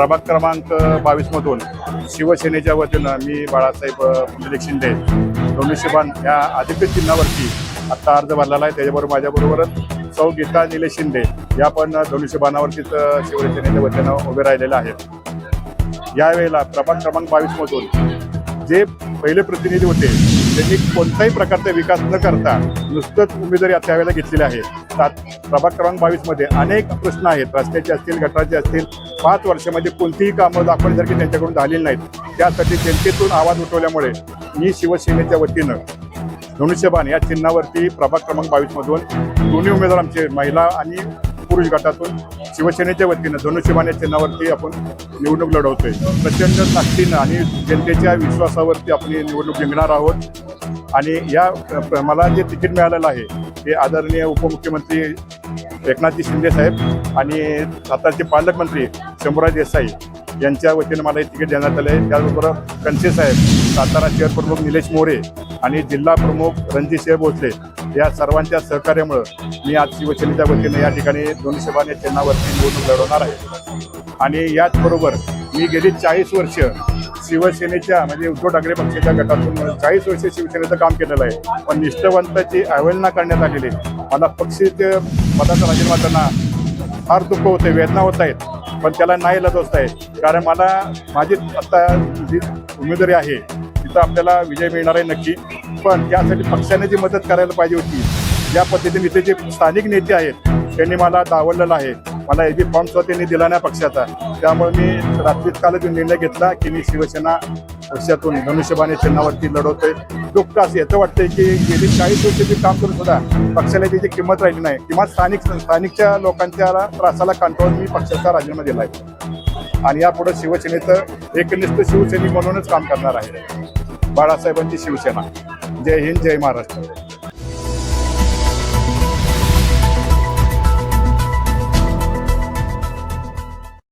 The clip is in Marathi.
प्रभाग क्रमांक बावीसमधून शिवसेनेच्या वतीनं मी बाळासाहेब पुंडलिक शिंदे धनुष्यबाण या आदित्य चिन्हावरती आत्ता अर्ज भरलेला आहे. त्याच्याबरोबर माझ्याबरोबरच सौ गीता निलेश शिंदे या पण दोन्ही शिबानावरतीच शिवसेनेच्या वतीनं उभे राहिलेल्या आहेत. यावेळेला प्रभाग क्रमांक बावीसमधून जे पहिले प्रतिनिधी होते त्यांनी कोणताही प्रकारचा विकास न करता नुसतंच उमेदवारी त्यावेळेला घेतलेली आहे सात प्रभाग क्रमांक बावीसमध्ये अनेक प्रश्न आहेत. रस्त्याचे असतील गटाचे असतील पाच वर्षामध्ये कोणतीही कामं दाखवण्यासारखी त्यांच्याकडून झालेली नाहीत. त्यासाठी जनतेतून आवाज उठवल्यामुळे मी शिवसेनेच्या वतीनं धनुष्यबाण या चिन्हावरती प्रभाग क्रमांक बावीसमधून दोन्ही उमेदवार आमचे महिला आणि पुरुष गटातून शिवसेनेच्या वतीनं धनुष्यबाण या चिन्हावरती आपण निवडणूक लढवतोय. प्रचंड ताकदीनं आणि जनतेच्या विश्वासावरती आपण निवडणूक जिंकणार आहोत. आणि या प्र- मला जे तिकीट मिळालेलं आहे ते आदरणीय उपमुख्यमंत्री एकनाथजी शिंदे साहेब आणि सातारचे पालकमंत्री शंभूराज देसाई यांच्या वतीनं मला हे तिकीट देण्यात आलं आहे त्याचबरोबर कनसे साहेब सातारा शहर प्रमुख निलेश मोरे आणि जिल्हा प्रमुख रणजितसिंह भोसले या सर्वांच्या सहकार्यामुळं मी आज शिवसेनेच्या वतीनं या ठिकाणी दोन्ही सभा चिन्हावरती निवडणूक लढवणार आहे. आणि याचबरोबर मी गेली चाळीस वर्ष शिवसेनेच्या म्हणजे उद्धव ठाकरे पक्षाच्या गटातून चाळीस वर्ष शिवसेनेचं काम केलेलं आहे. पण निष्ठवंताची अवहेलना करण्यात आलेली मला पक्षाचे पदाचा राजीनामा त्यांना फार दुःख होते वेदना होत आहेत पण त्याला नाही लज लजवत आहे. कारण मला माझी आता जी उमेदवारी आहे तिथं आपल्याला विजय मिळणार आहे नक्की. पण त्यासाठी पक्षाने जी मदत करायला पाहिजे होती ज्या पद्धतीने इथे जे स्थानिक नेते आहेत त्यांनी मला दावडलेलं आहे. मला हे फॉर्म सुद्धा त्यांनी दिला नाही पक्षाचा. त्यामुळे मी रात्रीत कालच निर्णय घेतला की मी शिवसेना पक्षातून धनुष्यबाने चिन्हावरती लढवतोय. दुःख असं याचं वाटतंय की गेली चाळीस वर्षाची काम करून सुद्धा पक्षाला त्याची किंमत राहिली नाही. किंवा स्थानिक स्थानिकच्या लोकांच्या त्रासाला कंट्रोल मी पक्षाचा राजीनामा दिला आहे आणि यापुढे शिवसेनेचं एकनिष्ठ शिवसैनिक म्हणूनच काम करणार आहे. बाळासाहेबांची शिवसेना. जय हिंद जय महाराष्ट्र.